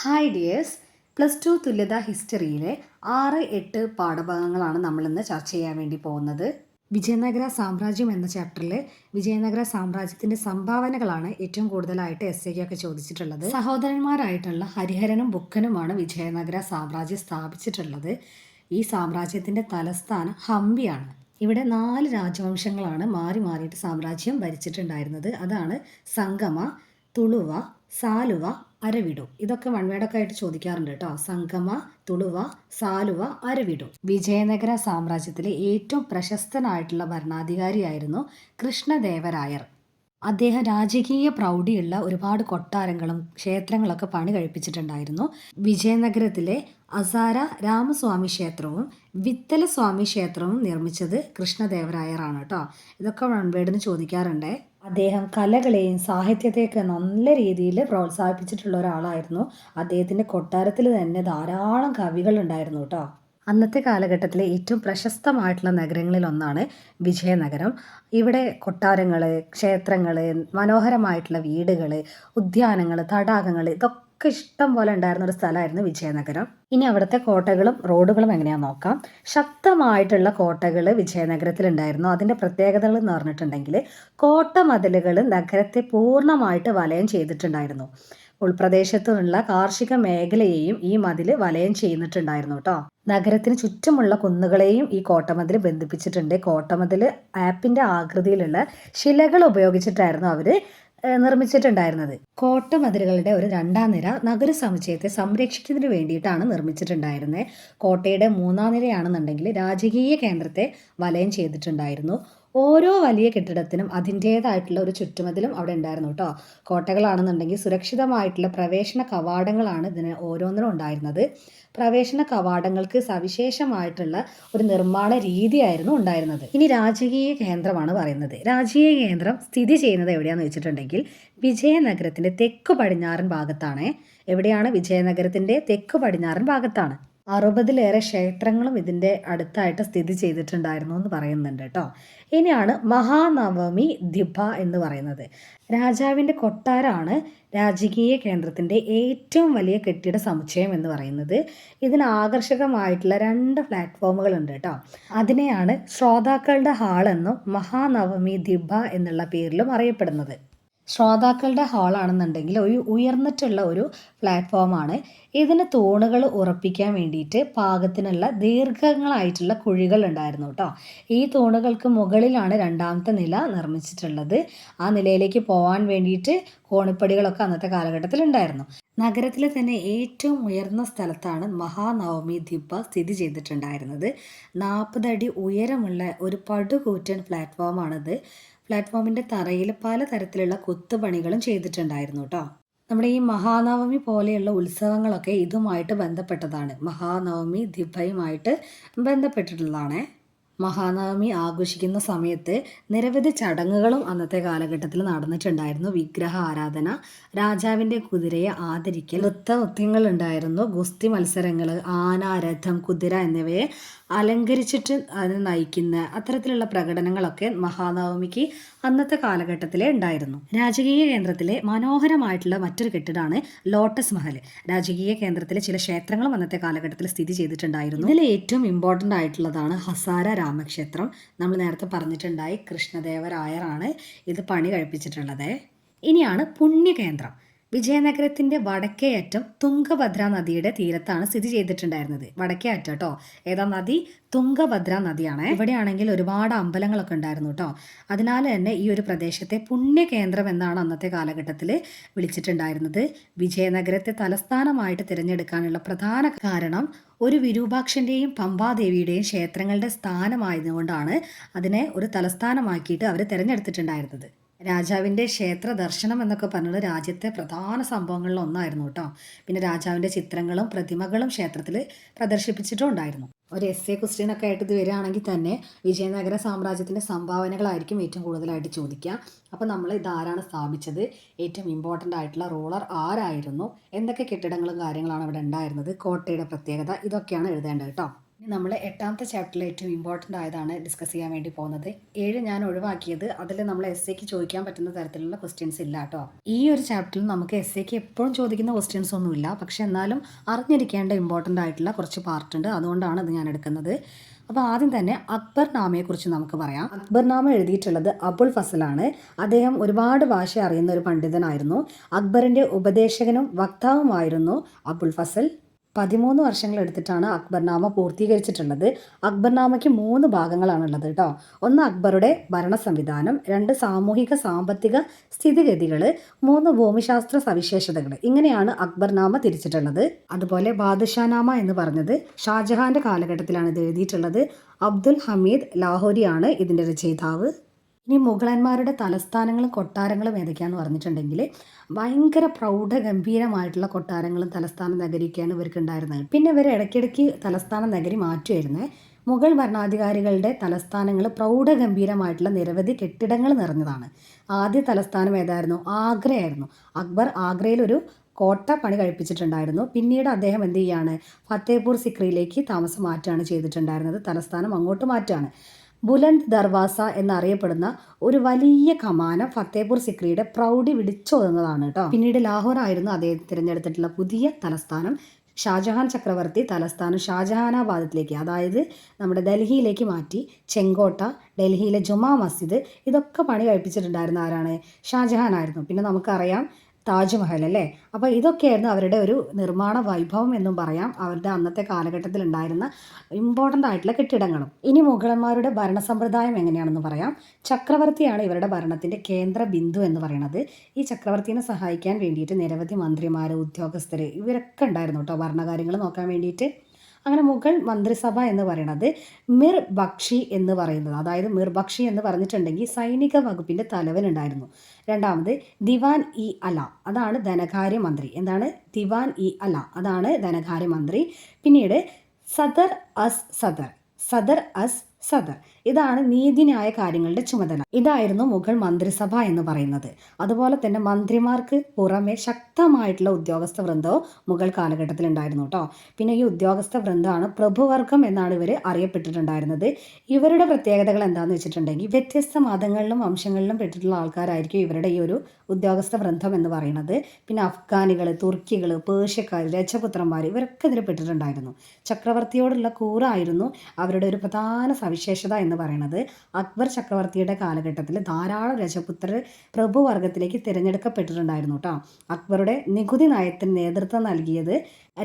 Hi dears plus two തുല്യത ഹിസ്റ്ററിയിലെ ആറ് എട്ട് പാഠഭാഗങ്ങളാണ് നമ്മളിന്ന് ചർച്ച ചെയ്യാൻ വേണ്ടി പോകുന്നത്. വിജയനഗര സാമ്രാജ്യം എന്ന ചാപ്റ്ററിൽ വിജയനഗര സാമ്രാജ്യത്തിന്റെ സംഭാവനകളാണ് ഏറ്റവും കൂടുതലായിട്ട് എസ് എക്കൊക്കെ ചോദിച്ചിട്ടുള്ളത്. സഹോദരന്മാരായിട്ടുള്ള ഹരിഹരനും ബുക്കനുമാണ് വിജയനഗര സാമ്രാജ്യം സ്ഥാപിച്ചിട്ടുള്ളത്. ഈ സാമ്രാജ്യത്തിന്റെ തലസ്ഥാനം ഹംപിയാണ്. ഇവിടെ നാല് രാജവംശങ്ങളാണ് മാറി മാറിയിട്ട് സാമ്രാജ്യം ഭരിച്ചിട്ടുണ്ടായിരുന്നത്. അതാണ് സംഗമ തുളുവ സാലുവ അരവിടു. ഇതൊക്കെ വൺവേഡൊക്കെ ആയിട്ട് ചോദിക്കാറുണ്ട് കേട്ടോ. സംഗമ തുളുവ സാലുവ അരവിടു. വിജയനഗര സാമ്രാജ്യത്തിലെ ഏറ്റവും പ്രശസ്തനായിട്ടുള്ള ഭരണാധികാരിയായിരുന്നു കൃഷ്ണദേവരായർ. അദ്ദേഹം രാജകീയ പ്രൗഢിയുള്ള ഒരുപാട് കൊട്ടാരങ്ങളും ക്ഷേത്രങ്ങളൊക്കെ പണി കഴിപ്പിച്ചിട്ടുണ്ടായിരുന്നു. വിജയനഗരത്തിലെ അസാര രാമസ്വാമി ക്ഷേത്രവും വിത്തല സ്വാമി ക്ഷേത്രവും നിർമ്മിച്ചത് കൃഷ്ണദേവരായറാണ് കേട്ടോ. ഇതൊക്കെ വൺവേഡിന് ചോദിക്കാറുണ്ട്. അദ്ദേഹം കലകളെയും സാഹിത്യത്തെയൊക്കെ നല്ല രീതിയിൽ പ്രോത്സാഹിപ്പിച്ചിട്ടുള്ള ഒരാളായിരുന്നു. അദ്ദേഹത്തിന്റെ കൊട്ടാരത്തിൽ തന്നെ ധാരാളം കവികൾ ഉണ്ടായിരുന്നു കേട്ടോ. അന്നത്തെ കാലഘട്ടത്തിലെ ഏറ്റവും പ്രശസ്തമായിട്ടുള്ള നഗരങ്ങളിൽ ഒന്നാണ് വിജയനഗരം. ഇവിടെ കൊട്ടാരങ്ങൾ ക്ഷേത്രങ്ങൾ മനോഹരമായിട്ടുള്ള വീടുകൾ ഉദ്യാനങ്ങൾ തടാകങ്ങൾ ഇതൊക്കെ ഒക്കെ ഇഷ്ടം പോലെ ഉണ്ടായിരുന്ന ഒരു സ്ഥലമായിരുന്നു വിജയനഗരം. ഇനി അവിടുത്തെ കോട്ടകളും റോഡുകളും എങ്ങനെയാ നോക്കാം. ശക്തമായിട്ടുള്ള കോട്ടകൾ വിജയനഗരത്തിൽ ഉണ്ടായിരുന്നു അതിന്റെ പ്രത്യേകതകൾ എന്ന് പറഞ്ഞിട്ടുണ്ടെങ്കിൽ കോട്ട മതിലുകൾ നഗരത്തെ പൂർണമായിട്ട് വലയം ചെയ്തിട്ടുണ്ടായിരുന്നു. ഉൾപ്രദേശത്തുള്ള കാർഷിക മേഖലയെയും ഈ മതിൽ വലയം ചെയ്യുന്നിട്ടുണ്ടായിരുന്നു കേട്ടോ. നഗരത്തിന് ചുറ്റുമുള്ള കുന്നുകളെയും ഈ കോട്ടമതിൽ ബന്ധിപ്പിച്ചിട്ടുണ്ട്. കോട്ടമതിൽ ആപ്പിന്റെ ആകൃതിയിലുള്ള ശിലകൾ ഉപയോഗിച്ചിട്ടായിരുന്നു അവർ നിർമ്മിച്ചിട്ടുണ്ടായിരുന്നത്. കോട്ടമതിലുകളുടെ ഒരു രണ്ടാം നിര നഗര സമുച്ചയത്തെ സംരക്ഷിക്കുന്നതിന് വേണ്ടിയിട്ടാണ് നിർമ്മിച്ചിട്ടുണ്ടായിരുന്നത്. കോട്ടയുടെ മൂന്നാം നിരയാണെന്നുണ്ടെങ്കിൽ രാജകീയ കേന്ദ്രത്തെ വലയം ചെയ്തിട്ടുണ്ടായിരുന്നു. ഓരോ വലിയ കെട്ടിടത്തിനും അതിന്റേതായിട്ടുള്ള ഒരു ചുറ്റുമതിലും അവിടെ ഉണ്ടായിരുന്നു കേട്ടോ കോട്ടകളാണെന്നുണ്ടെങ്കിൽ സുരക്ഷിതമായിട്ടുള്ള പ്രവേശന കവാടങ്ങളാണ് ഇതിന് ഓരോന്നിനും ഉണ്ടായിരുന്നത്. പ്രവേശന കവാടങ്ങൾക്ക് സവിശേഷമായിട്ടുള്ള ഒരു നിർമ്മാണ രീതിയായിരുന്നു ഉണ്ടായിരുന്നത്. ഇനി രാജകീയ കേന്ദ്രമാണ് പറയുന്നത്. രാജകീയ കേന്ദ്രം സ്ഥിതി ചെയ്യുന്നത് എവിടെയാണെന്ന് വെച്ചിട്ടുണ്ടെങ്കിൽ വിജയനഗരത്തിന്റെ തെക്ക് പടിഞ്ഞാറൻ ഭാഗത്താണ്. എവിടെയാണ് വിജയനഗരത്തിന്റെ തെക്ക് പടിഞ്ഞാറൻ ഭാഗത്താണ്? അറുപതിലേറെ ക്ഷേത്രങ്ങളും ഇതിന്റെ അടുത്തായിട്ട് സ്ഥിതി ചെയ്തിട്ടുണ്ടായിരുന്നു എന്ന് പറയുന്നുണ്ട് കേട്ടോ. ഇനിയാണ് മഹാനവമി ദിഭ എന്ന് പറയുന്നത്. രാജാവിന്റെ കൊട്ടാരമാണ് രാജകീയ കേന്ദ്രത്തിന്റെ ഏറ്റവും വലിയ കെട്ടിട സമുച്ചയം എന്ന് പറയുന്നത്. ഇതിന് ആകർഷകമായിട്ടുള്ള രണ്ട് പ്ലാറ്റ്ഫോമുകൾ ഉണ്ട് കേട്ടോ. അതിനെയാണ് ശ്രോതാക്കളുടെ ഹാൾ എന്നും മഹാനവമി ദിഭ എന്നുള്ള പേരിലും അറിയപ്പെടുന്നത്. ശ്രോതാക്കളുടെ ഹാളാണെന്നുണ്ടെങ്കിൽ ഒരു ഉയർന്നിട്ടുള്ള ഒരു പ്ലാറ്റ്ഫോമാണ്. ഇതിന് തൂണുകൾ ഉറപ്പിക്കാൻ വേണ്ടിയിട്ട് പാകത്തിനുള്ള ദീർഘങ്ങളായിട്ടുള്ള കുഴികൾ ഉണ്ടായിരുന്നു കേട്ടോ ഈ തൂണുകൾക്ക് മുകളിലാണ് രണ്ടാമത്തെ നില നിർമ്മിച്ചിട്ടുള്ളത്. ആ നിലയിലേക്ക് പോകാൻ വേണ്ടിയിട്ട് കോണിപ്പടികളൊക്കെ അന്നത്തെ കാലഘട്ടത്തിൽ ഉണ്ടായിരുന്നു. നഗരത്തിലെ തന്നെ ഏറ്റവും ഉയർന്ന സ്ഥലത്താണ് മഹാനവമി ദിബ്ബ സ്ഥിതി ചെയ്തിട്ടുണ്ടായിരുന്നത്. നാൽപ്പതടി ഉയരമുള്ള ഒരു പടുകൂറ്റൻ പ്ലാറ്റ്ഫോമാണിത്. പ്ലാറ്റ്ഫോമിന്റെ തറയിൽ പലതരത്തിലുള്ള കൊത്തുപണികളും ചെയ്തിട്ടുണ്ടായിരുന്നു കേട്ടോ നമ്മുടെ ഈ മഹാനവമി പോലെയുള്ള ഉത്സവങ്ങളൊക്കെ ഇതുമായിട്ട് ബന്ധപ്പെട്ടതാണ്. മഹാനവമി ദിബയുമായിട്ട് ബന്ധപ്പെട്ടിട്ടുള്ളതാണ്. മഹാനവമി ആഘോഷിക്കുന്ന സമയത്ത് നിരവധി ചടങ്ങുകളും അന്നത്തെ കാലഘട്ടത്തിൽ നടന്നിട്ടുണ്ടായിരുന്നു. വിഗ്രഹ ആരാധന രാജാവിന്റെ കുതിരയെ ആദരിക്കൽ നൃത്തനൃത്യങ്ങൾ ഉണ്ടായിരുന്നു. ഗുസ്തി മത്സരങ്ങൾ ആന രഥം കുതിര എന്നിവയെ അലങ്കരിച്ചിട്ട് അതിന് നയിക്കുന്ന അത്തരത്തിലുള്ള പ്രകടനങ്ങളൊക്കെ മഹാനവമിക്ക് അന്നത്തെ കാലഘട്ടത്തിലെ ഉണ്ടായിരുന്നു. രാജകീയ കേന്ദ്രത്തിലെ മനോഹരമായിട്ടുള്ള മറ്റൊരു കെട്ടിടമാണ് ലോട്ടസ് മഹൽ. രാജകീയ കേന്ദ്രത്തിലെ ചില ക്ഷേത്രങ്ങളും അന്നത്തെ കാലഘട്ടത്തിൽ സ്ഥിതി ചെയ്തിട്ടുണ്ടായിരുന്നു. ഇതിൽ ഏറ്റവും ഇമ്പോർട്ടന്റ് ആയിട്ടുള്ളതാണ് ഹസാര രാമക്ഷേത്രം. നമ്മൾ നേരത്തെ പറഞ്ഞിട്ടുണ്ടായി കൃഷ്ണദേവരായറാണ് ഇത് പണി കഴിപ്പിച്ചിട്ടുള്ളത്. ഇനിയാണ് പുണ്യകേന്ദ്രം. വിജയനഗരത്തിന്റെ വടക്കേ അറ്റം തുംഗഭദ്ര നദിയുടെ തീരത്താണ് സ്ഥിതി ചെയ്തിട്ടുണ്ടായിരുന്നത്. വടക്കേ അറ്റം കേട്ടോ ഏതാ നദി? തുംഗഭദ്ര നദിയാണ്. ഇവിടെയാണെങ്കിൽ ഒരുപാട് അമ്പലങ്ങളൊക്കെ ഉണ്ടായിരുന്നു കേട്ടോ അതിനാൽ തന്നെ ഈ ഒരു പ്രദേശത്തെ പുണ്യകേന്ദ്രം എന്നാണ് അന്നത്തെ കാലഘട്ടത്തിൽ വിളിച്ചിട്ടുണ്ടായിരുന്നത്. വിജയനഗരത്തെ തലസ്ഥാനമായിട്ട് തിരഞ്ഞെടുക്കാനുള്ള പ്രധാന കാരണം ഒരു വിരൂപാക്ഷന്റെയും പമ്പാദേവിയുടെയും ക്ഷേത്രങ്ങളുടെ സ്ഥാനമായതുകൊണ്ടാണ് അതിനെ ഒരു തലസ്ഥാനമാക്കിയിട്ട് അവർ തിരഞ്ഞെടുത്തിട്ടുണ്ടായിരുന്നത്. രാജാവിന്റെ ക്ഷേത്ര ദർശനം എന്നൊക്കെ പറഞ്ഞത് രാജ്യത്തെ പ്രധാന സംഭവങ്ങളിൽ ഒന്നായിരുന്നു കേട്ടോ. പിന്നെ രാജാവിന്റെ ചിത്രങ്ങളും പ്രതിമകളും ക്ഷേത്രത്തിൽ പ്രദർശിപ്പിച്ചിട്ടുണ്ടായിരുന്നു ഒരു എസ് എ ക്വസ്റ്റ്യൻ ഒക്കെ ആയിട്ട് ഇത് വരികയാണെങ്കിൽ തന്നെ വിജയനഗര സാമ്രാജ്യത്തിന്റെ സംഭാവനകളായിരിക്കും ഏറ്റവും കൂടുതലായിട്ട് ചോദിക്കുക. അപ്പോൾ നമ്മൾ ഇതാരാണ് സ്ഥാപിച്ചത്? ഏറ്റവും ഇമ്പോർട്ടന്റ് ആയിട്ടുള്ള റൂളർ ആരായിരുന്നു? എന്തൊക്കെ കെട്ടിടങ്ങളും കാര്യങ്ങളാണ് അവിടെ ഉണ്ടായിരുന്നത്? കോട്ടയുടെ പ്രത്യേകത ഇതൊക്കെയാണ് എഴുതേണ്ടത് കേട്ടോ. ഇനി നമ്മൾ എട്ടാമത്തെ ചാപ്റ്ററിൽ ഏറ്റവും ഇമ്പോർട്ടന്റ് ആയതാണ് ഡിസ്കസ് ചെയ്യാൻ വേണ്ടി പോകുന്നത്. ഏഴ് ഞാൻ ഒഴിവാക്കിയത് അതിൽ നമ്മൾ എസ് എക്ക് ചോദിക്കാൻ പറ്റുന്ന തരത്തിലുള്ള ക്വസ്റ്റ്യൻസ് ഇല്ല കേട്ടോ. ഈ ഒരു ചാപ്റ്ററിൽ നമുക്ക് എസ് എക്ക് എപ്പോഴും ചോദിക്കുന്ന ക്വസ്റ്റ്യൻസ് ഒന്നുമില്ല പക്ഷേ എന്നാലും അറിഞ്ഞിരിക്കേണ്ട ഇമ്പോർട്ടന്റ് ആയിട്ടുള്ള കുറച്ച് പാർട്ട് ഉണ്ട്. അതുകൊണ്ടാണ് അത് ഞാൻ എടുക്കുന്നത്. അപ്പോൾ ആദ്യം തന്നെ അക്ബർ നാമയെക്കുറിച്ച് നമുക്ക് പറയാം. അക്ബർ നാമ എഴുതിയിട്ടുള്ളത് അബുൾ ഫസലാണ് അദ്ദേഹം ഒരുപാട് ഭാഷ അറിയുന്ന ഒരു പണ്ഡിതനായിരുന്നു. അക്ബറിന്റെ ഉപദേശകനും വക്താവുമായിരുന്നു അബുൽ ഫസൽ. പതിമൂന്ന് വർഷങ്ങൾ എടുത്തിട്ടാണ് അക്ബർനാമ പൂർത്തീകരിച്ചിട്ടുള്ളത്. അക്ബർനാമയ്ക്ക് മൂന്ന് ഭാഗങ്ങളാണുള്ളത് കേട്ടോ. ഒന്ന് അക്ബറുടെ ഭരണ സംവിധാനം രണ്ട് സാമൂഹിക സാമ്പത്തിക സ്ഥിതിഗതികൾ മൂന്ന് ഭൂമിശാസ്ത്ര സവിശേഷതകൾ ഇങ്ങനെയാണ് അക്ബർനാമ തിരിച്ചിട്ടുള്ളത്. അതുപോലെ ബാദുഷാനാമ എന്ന് പറഞ്ഞത് ഷാജഹാന്റെ കാലഘട്ടത്തിലാണ് ഇത് എഴുതിയിട്ടുള്ളത്. അബ്ദുൽ ഹമീദ് ലാഹോരിയാണ് ഇതിന്റെ രചയിതാവ്. ഇനി മുഗളന്മാരുടെ തലസ്ഥാനങ്ങളും കൊട്ടാരങ്ങളും ഏതൊക്കെയാന്ന് പറഞ്ഞിട്ടുണ്ടെങ്കിൽ ഭയങ്കര പ്രൗഢഗംഭീരമായിട്ടുള്ള കൊട്ടാരങ്ങളും തലസ്ഥാന നഗരിയൊക്കെയാണ് ഇവർക്ക് ഉണ്ടായിരുന്നത് പിന്നെ ഇവർ ഇടയ്ക്കിടയ്ക്ക് തലസ്ഥാന നഗരി മാറ്റുമായിരുന്നേ മുഗൾ ഭരണാധികാരികളുടെ തലസ്ഥാനങ്ങൾ പ്രൗഢഗംഭീരമായിട്ടുള്ള നിരവധി കെട്ടിടങ്ങൾ നിറഞ്ഞതാണ്. ആദ്യ തലസ്ഥാനം ഏതായിരുന്നു? ആഗ്രയായിരുന്നു അക്ബർ ആഗ്രയിലൊരു കോട്ട പണി കഴിപ്പിച്ചിട്ടുണ്ടായിരുന്നു. പിന്നീട് അദ്ദേഹം എന്ത് ചെയ്യാണ്? ഫത്തേപൂർ സിക്രിയിലേക്ക് താമസം മാറ്റുകയാണ് ചെയ്തിട്ടുണ്ടായിരുന്നത്. തലസ്ഥാനം അങ്ങോട്ട് മാറ്റുകയാണ്. ബുലന്ദ് ദർവാസ എന്നറിയപ്പെടുന്ന ഒരു വലിയ കമാനം ഫത്തേപൂർ സിക്രിയുടെ പ്രൗഢി വിളിച്ചോതുന്നതാണ് കേട്ടോ. പിന്നീട് ലാഹോർ ആയിരുന്നു അദ്ദേഹം തിരഞ്ഞെടുത്തിട്ടുള്ള പുതിയ തലസ്ഥാനം. ഷാജഹാൻ ചക്രവർത്തി തലസ്ഥാനം ഷാജഹാനാബാദത്തിലേക്ക് അതായത് നമ്മുടെ ഡൽഹിയിലേക്ക് മാറ്റി ചെങ്കോട്ട ഡൽഹിയിലെ ജുമാ മസ്ജിദ് ഇതൊക്കെ പണി കഴിപ്പിച്ചിട്ടുണ്ടായിരുന്ന ആരാണ്? ഷാജഹാൻ ആയിരുന്നു പിന്നെ നമുക്കറിയാം താജ്മഹൽ അല്ലേ? അപ്പോൾ ഇതൊക്കെയായിരുന്നു അവരുടെ ഒരു നിർമ്മാണ വൈഭവം എന്നും പറയാം. അവരുടെ അന്നത്തെ കാലഘട്ടത്തിൽ ഉണ്ടായിരുന്ന ഇമ്പോർട്ടന്റ് ആയിട്ടുള്ള കെട്ടിടങ്ങളും. ഇനി മുഗളന്മാരുടെ ഭരണ സമ്പ്രദായം എങ്ങനെയാണെന്ന് പറയാം. ചക്രവർത്തിയാണ് ഇവരുടെ ഭരണത്തിന്റെ കേന്ദ്ര ബിന്ദു എന്ന് പറയുന്നത് ഈ ചക്രവർത്തിനെ സഹായിക്കാൻ വേണ്ടിയിട്ട് നിരവധി മന്ത്രിമാർ ഉദ്യോഗസ്ഥർ ഇവരൊക്കെ ഉണ്ടായിരുന്നു കേട്ടോ ഭരണകാര്യങ്ങൾ നോക്കാൻ വേണ്ടിയിട്ട്. അങ്ങനെ മുഗൾ മന്ത്രിസഭ എന്ന് പറയുന്നത് മിർ ബക്ഷി എന്ന് പറയുന്നത്. അതായത് മിർ ബക്ഷി എന്ന് പറഞ്ഞിട്ടുണ്ടെങ്കിൽ സൈനിക വകുപ്പിന്റെ തലവനുണ്ടായിരുന്നു രണ്ടാമത് ദിവാൻ ഇ അല അതാണ് ധനകാര്യമന്ത്രി. എന്താണ്? ദിവാൻ ഇ അല അതാണ് ധനകാര്യമന്ത്രി. പിന്നീട് സദർ അസ് സദർ സദർ അസ് സദർ ഇതാണ് നീതിന്യായ കാര്യങ്ങളുടെ ചുമതല. ഇതായിരുന്നു മുഗൾ മന്ത്രിസഭ എന്ന് പറയുന്നത്. അതുപോലെ തന്നെ മന്ത്രിമാർക്ക് പുറമെ ശക്തമായിട്ടുള്ള ഉദ്യോഗസ്ഥ വൃന്ദവും മുഗൾ കാലഘട്ടത്തിൽ ഉണ്ടായിരുന്നു കേട്ടോ പിന്നെ ഈ ഉദ്യോഗസ്ഥ വൃന്ദമാണ് പ്രഭുവർഗം എന്നാണ് ഇവർ അറിയപ്പെട്ടിട്ടുണ്ടായിരുന്നത്. ഇവരുടെ പ്രത്യേകതകൾ എന്താണെന്ന് വെച്ചിട്ടുണ്ടെങ്കിൽ വ്യത്യസ്ത മതങ്ങളിലും വംശങ്ങളിലും പെട്ടിട്ടുള്ള ആൾക്കാരായിരിക്കും ഇവരുടെ ഈ ഒരു ഉദ്യോഗസ്ഥ വൃന്ദം എന്ന് പറയുന്നത്. പിന്നെ അഫ്ഗാനികൾ തുർക്കികൾ പേർഷ്യക്കാർ രജപുത്രന്മാർ ഇവരൊക്കെ ഇതിൽ പെട്ടിട്ടുണ്ടായിരുന്നു. ചക്രവർത്തിയോടുള്ള കൂറായിരുന്നു അവരുടെ ഒരു പ്രധാന സവിശേഷത എന്ന് പറയുന്നത് അക്ബർ ചക്രവർത്തിയുടെ കാലഘട്ടത്തിൽ ധാരാളം രജപുത്രർ പ്രഭുവർഗത്തിലേക്ക് തിരഞ്ഞെടുക്കപ്പെട്ടിട്ടുണ്ടായിരുന്നു കേട്ടോ അക്ബറുടെ നികുതി നയത്തിന് നേതൃത്വം നൽകിയത്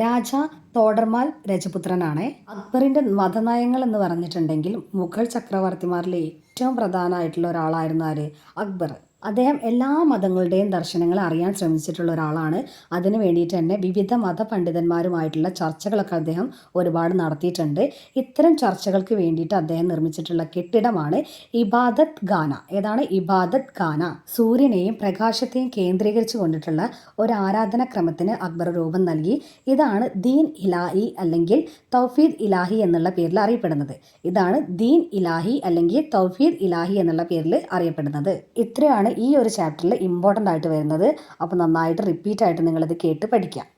രാജ തോഡർമാൽ രജപുത്രനാണ്. അക്ബറിന്റെ മതനയങ്ങൾ എന്ന് പറഞ്ഞിട്ടുണ്ടെങ്കിൽ മുഗൾ ചക്രവർത്തിമാരിലെ ഏറ്റവും പ്രധാനമായിട്ടുള്ള ഒരാളായിരുന്നു ആര്? അക്ബർ. അദ്ദേഹം എല്ലാ മതങ്ങളുടെയും ദർശനങ്ങൾ അറിയാൻ ശ്രമിച്ചിട്ടുള്ള ഒരാളാണ്. അതിനു വേണ്ടിയിട്ട് തന്നെ വിവിധ മത പണ്ഡിതന്മാരുമായിട്ടുള്ള ചർച്ചകളൊക്കെ അദ്ദേഹം ഒരുപാട് നടത്തിയിട്ടുണ്ട്. ഇത്തരം ചർച്ചകൾക്ക് വേണ്ടിയിട്ട് അദ്ദേഹം നിർമ്മിച്ചിട്ടുള്ള കെട്ടിടമാണ് ഇബാദത്ത് ഖാന. ഏതാണ്? ഇബാദത്ത് ഖാന. സൂര്യനെയും പ്രകാശത്തെയും കേന്ദ്രീകരിച്ചു കൊണ്ടിട്ടുള്ള ഒരു ആരാധനാക്രമത്തിന് അക്ബർ രൂപം നൽകി. ഇതാണ് ദീൻ ഇലാഹി അല്ലെങ്കിൽ തൗഫീദ് ഇലാഹി എന്നുള്ള പേരിൽ അറിയപ്പെടുന്നത്. ഇതാണ് ദീൻ ഇലാഹി അല്ലെങ്കിൽ തൗഫീദ് ഇലാഹി എന്നുള്ള പേരിൽ അറിയപ്പെടുന്നത്. ഇത്രയാണ് ഈ ഒരു ചാപ്റ്ററിൽ ഇമ്പോർട്ടന്റ് ആയിട്ട് വരുന്നത്. അപ്പോൾ നന്നായിട്ട് റിപ്പീറ്റ് ആയിട്ട് നിങ്ങളിത് കേട്ട് പഠിക്കാം.